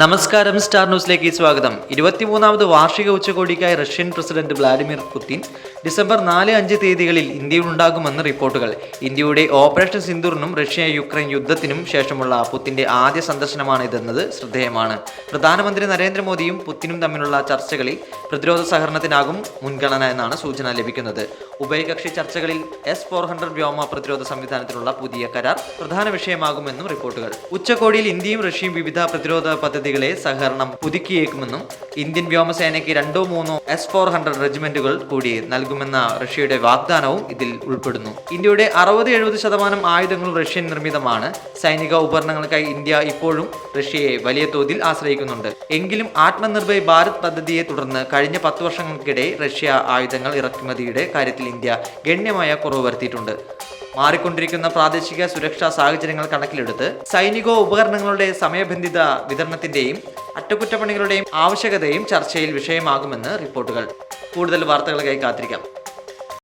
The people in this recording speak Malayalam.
നമസ്കാരം സ്റ്റാർ ന്യൂസിലേക്ക് സ്വാഗതം. ഇരുപത്തിമൂന്നാമത് വാർഷിക ഉച്ചകോടിക്കായി Russian president Vladimir Putin December നാല് അഞ്ച് തീയതികളിൽ ഇന്ത്യയിലുണ്ടാകുമെന്ന് റിപ്പോർട്ടുകൾ. ഇന്ത്യയുടെ ഓപ്പറേഷൻ സിന്ദൂറിനും റഷ്യ യുക്രൈൻ യുദ്ധത്തിനും ശേഷമുള്ള പുത്തിന്റെ ആദ്യ സന്ദർശനമാണ് ഇതെന്നത് ശ്രദ്ധേയമാണ്. പ്രധാനമന്ത്രി നരേന്ദ്രമോദിയും പുത്തിനും തമ്മിലുള്ള ചർച്ചകളിൽ പ്രതിരോധ സഹകരണത്തിനാകും മുൻഗണന എന്നാണ് സൂചന ലഭിക്കുന്നത്. ഉഭയകക്ഷി ചർച്ചകളിൽ എസ് ഫോർ ഹൺഡ്രഡ് വ്യോമ പ്രതിരോധ സംവിധാനത്തിലുള്ള പുതിയ കരാർ പ്രധാന വിഷയമാകുമെന്നും റിപ്പോർട്ടുകൾ. ഉച്ചകോടിയിൽ ഇന്ത്യയും റഷ്യയും വിവിധ പ്രതിരോധ പദ്ധതികളെ സഹകരണം പുതുക്കിയേക്കുമെന്നും ഇന്ത്യൻ വ്യോമസേനയ്ക്ക് രണ്ടോ മൂന്നോ എസ് ഫോർ ഹൺഡ്രഡ് റെജിമെന്റുകൾ കൂടി നൽകുമെന്ന റഷ്യയുടെ വാഗ്ദാനവും ഇതിൽ ഉൾപ്പെടുന്നു. ഇന്ത്യയുടെ അറുപത് എഴുപത് ശതമാനം ആയുധങ്ങളും റഷ്യൻ നിർമ്മിതമാണ്. സൈനിക ഉപകരണങ്ങൾക്കായി ഇന്ത്യ ഇപ്പോഴും റഷ്യയെ വലിയ തോതിൽ ആശ്രയിക്കുന്നുണ്ട്. എങ്കിലും ആത്മനിർഭർ ഭാരത് പദ്ധതിയെ തുടർന്ന് കഴിഞ്ഞ പത്ത് വർഷങ്ങൾക്കിടെ റഷ്യ ആയുധങ്ങൾ ഇറക്കുമതിയുടെ കാര്യത്തിൽ ഇന്ത്യ ഗണ്യമായ കുറവ് വരുത്തിയിട്ടുണ്ട്. മാറിക്കൊണ്ടിരിക്കുന്ന പ്രാദേശിക സുരക്ഷാ സാഹചര്യങ്ങൾ കണക്കിലെടുത്ത് സൈനിക ഉപകരണങ്ങളുടെ സമയബന്ധിത വിതരണത്തിന്റെയും അറ്റകുറ്റപ്പണികളുടെയും ആവശ്യകതയും ചർച്ചയിൽ വിഷയമാകുമെന്ന് റിപ്പോർട്ടുകൾ. കൂടുതൽ വാർത്തകൾക്കായി കാത്തിരിക്കാം.